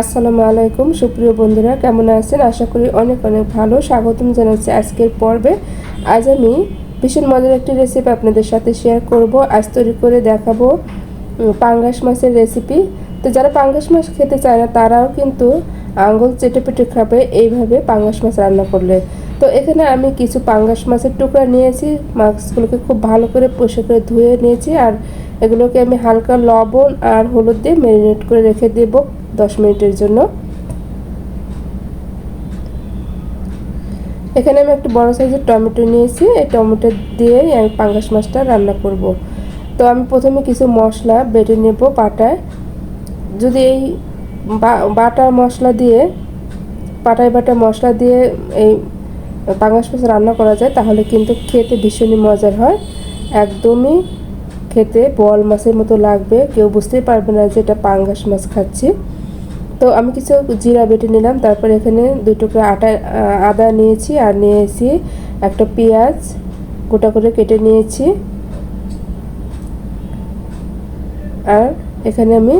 আসসালামু আলাইকুম। সুপ্রিয় বন্ধুরা, কেমন আছেন? আশা করি অনেক অনেক ভালো। স্বাগতম জানাচ্ছি আজকের পর্বে। আজ আমি ভীষণ মজার একটি রেসিপি আপনাদের সাথে শেয়ার করব। আজ তৈরি করে দেখাবো পাঙ্গাস মাছের রেসিপি তো যারা পাঙ্গাস মাছ খেতে চায় না, তারাও কিন্তু আঙ্গুল চেটে পেটে খাবে। এইভাবে পাঙ্গাস মাছ রান্না করলে। তো এখানে আমি কিছু পাঙ্গাস মাছের টুকরা নিয়েছি। মাছগুলোকে খুব ভালো করে পরিষ্কার করে ধুয়ে নিয়েছি। আর এগুলোকে আমি হালকা লবণ আর হলুদ দিয়ে ম্যারিনেট করে রেখে দেব। দশ মিনিটের জন্য। এখানে আমি একটা বড় সাইজের টমেটো নিয়েছি। এই টমেটো দিয়েই আমি পাঙ্গাস মাছটা রান্না করব। তো আমি প্রথমে কিছু মশলা বেটে নেব পাটায়। যদি এই বাটা মশলা দিয়ে, পাটায় বাটা মশলা দিয়ে এই পাঙ্গাস মাছ রান্না করা যায়, তাহলে কিন্তু খেতে ভীষণই মজার হয়। একদমই খেতে বল মাছের মতো লাগবে। কেউ বুঝতেই পারবে না যে এটা পাঙ্গাস মাছ খাচ্ছি। তো আমি কিছু জিরা বেটে নিলাম, তারপর এখানে দুই টুকরো আটা আদা নিয়েছি আর নিয়েছি একটা পেঁয়াজ, গোটা করে কেটে নিয়েছি। আর এখানে আমি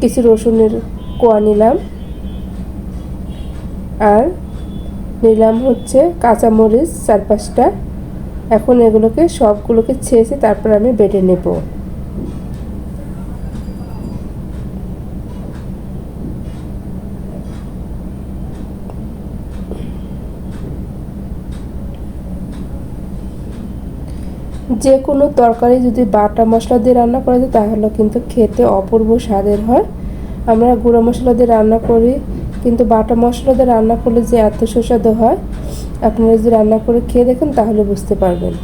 কিছু রসুনের কোয়া নিলাম। আর নিলাম হচ্ছে কাঁচামরিচ চার পাঁচটা। এখন এগুলোকে সবগুলোকে ছেঁচে তারপর আমি বেটে নেব। যে কোনো তরকারি যদি বাটা মশলা দিয়ে রান্না করা যায়, তাহলে কিন্তু খেতে অপূর্ব স্বাদের হয়। আমরা গুঁড়ো মশলা দিয়ে রান্না করি, কিন্তু বাটা মশলা দিয়ে রান্না করলে যে এত সুস্বাদু হয়, আপনারা যদি রান্না করে খেয়ে দেখেন, তাহলে বুঝতে পারবেন।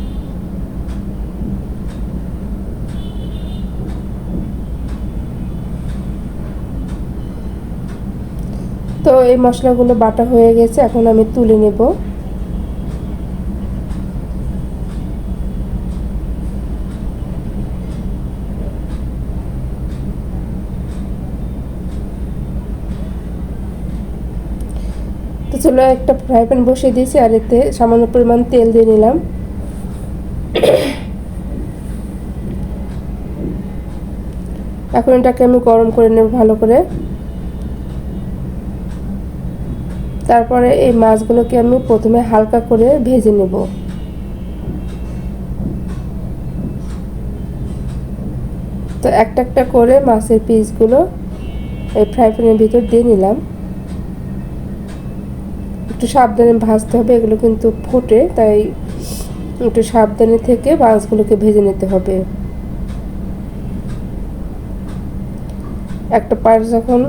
তো এই মশলাগুলো বাটা হয়ে গেছে, এখন আমি তুলে নেব। তো চলো, একটা ফ্রাই প্যান বসিয়ে দিয়েছি আর এতে সামান্য পরিমাণ তেল দিয়ে নিলাম। এখন এটাকে আমি গরম করে নেব ভালো করে। তারপরে এই মাছগুলোকে আমি প্রথমে হালকা করে ভেজে নেব। তো একটা একটা করে মাছের পিসগুলো এই ফ্রাই প্যানের ভিতর দিয়ে নিলাম। একটু সাবধানে ভাজতে হবে, এগুলো কিন্তু ফোটে, তাই একটু সাবধানে থেকে মাছগুলোকে ভেজে নিতে হবে। একটা পাশ যখন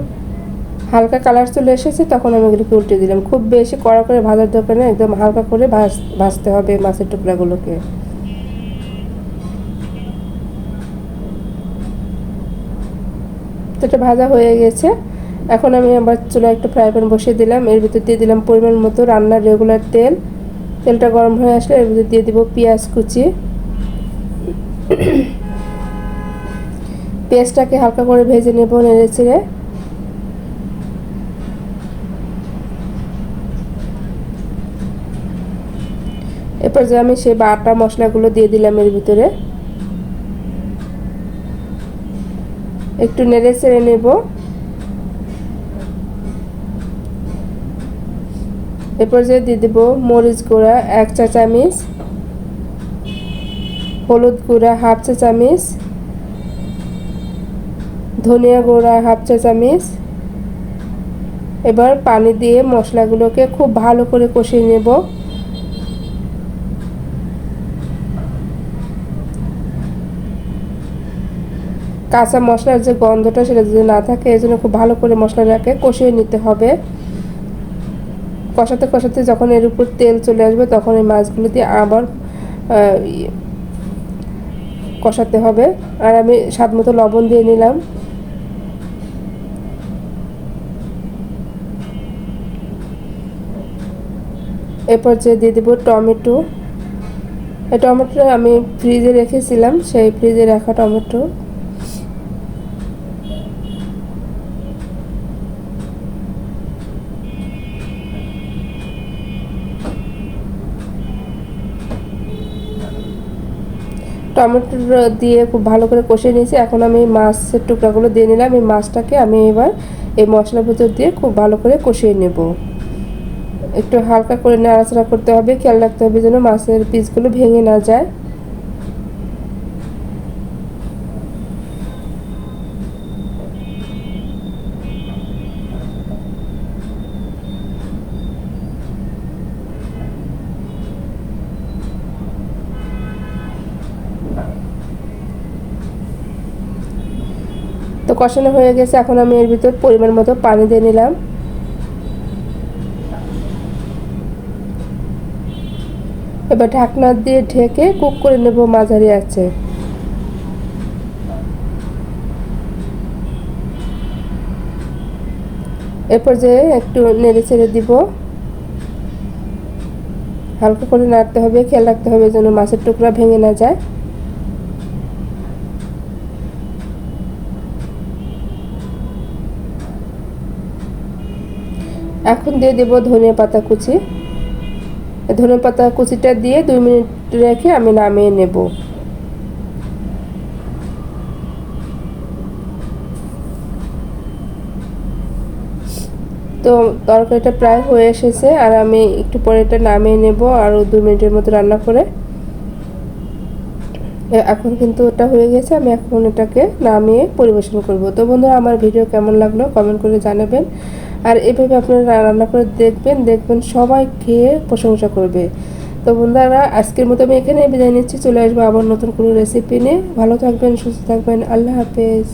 হালকা কালার চলে এসেছে, তখন আমি এগুলোকে উল্টে দিলাম। খুব বেশি কড়া করে ভাজার দরকার নেই, একদম হালকা করে ভাজ, ভাজতে হবে মাছের টুকরাগুলোকে। তো এটা ভাজা হয়ে গেছে। এখন আমি আবার চুলা একটা ফ্রাই প্যান বসিয়ে দিলাম। এর ভিতর দিয়ে দিলাম পরিমাণ মতো রান্নার রেগুলার তেল। তেলটা গরম হয়ে আসলে এর ভিতর দিয়ে দিব পেঁয়াজ কুচি। পেঁয়াজটাকে হালকা করে ভেজে নেব নেড়ে চেড়ে। এরপর যে আমি সেই বাটা মশলাগুলো দিয়ে দিলাম এর ভিতরে। একটু নেড়ে চেড়ে নেব। এরপর যে দিয়ে দেবো মরিচ গুঁড়া এক চা চামিচ, হলুদ গুঁড়া হাফ চা চামিচ, ধনিয়া গুঁড়া হাফ চা চামিচ। এবার পানি দিয়ে মশলাগুলোকে খুব ভালো করে কষিয়ে নেব। কাঁচা মশলার যে গন্ধটা সেটা যদি না থাকে এই জন্য খুব ভালো করে মশলাটাকে কষিয়ে নিতে হবে। কষাতে কষাতে যখন এর উপর তেল চলে আসবে, তখন এই মাছগুলো দিয়ে আবার কষাতে হবে। আর আমি স্বাদ মতো লবণ দিয়ে নিলাম। এরপর যে দিয়ে দেবো টমেটো। এই টমেটো আমি ফ্রিজে রেখেছিলাম, সেই ফ্রিজে রাখা টমেটো। টমেটো দিয়ে খুব ভালো করে কষে নিয়েছি। এখন আমি মাছের টুকরাগুলো দিয়ে নিলাম। এই মাছটাকে আমি এবার এই মশলার ভেতর দিয়ে খুব ভালো করে কষিয়ে নেব। একটু হালকা করে নাড়াচাড়া করতে হবে। খেয়াল রাখতে হবে যেন মাছের পিসগুলো ভেঙে না যায়। তো কষানো হয়ে গেছে, এখন আমি এর ভিতর পরিমাণ মতো পানি দিয়ে নিলাম। এবার ঢাকনা দিয়ে ঢেকে কুক করে নেব মাঝারি আছে। এরপর যে একটু নেড়ে ছেড়ে দিব। হালকা করে নাড়তে হবে, খেয়াল রাখতে হবে যেন মাছের টুকরা ভেঙে না যায়। এখন দিয়ে দেব ধনিয়া পাতা কুচি। ধনে পাতা কুচিটা দিয়ে দুই মিনিট রেখে আমি নামিয়ে নেব। তো তরকারিটা প্রায় হয়ে এসেছে, আর আমি একটু পরে এটা নামিয়ে নেব আরও দু মিনিটের মতো রান্না করে। এখন কিন্তু ওটা হয়ে গেছে, আমি এখন এটাকে নামিয়ে পরিবেশন করব। তো বন্ধুরা, আমার ভিডিও কেমন লাগল কমেন্ট করে জানাবেন। আর এভাবে আপনারা রান্না করে দেখবেন দেখবেন সবাই খেয়ে প্রশংসা করবে। তো বন্ধুরা, আজকের মতো আমি এখানে বিদায় নিচ্ছি। চলে আসব আবার নতুন কোনো রেসিপি নিয়ে। ভালো থাকবেন, সুস্থ থাকবেন। আল্লাহ হাফেজ।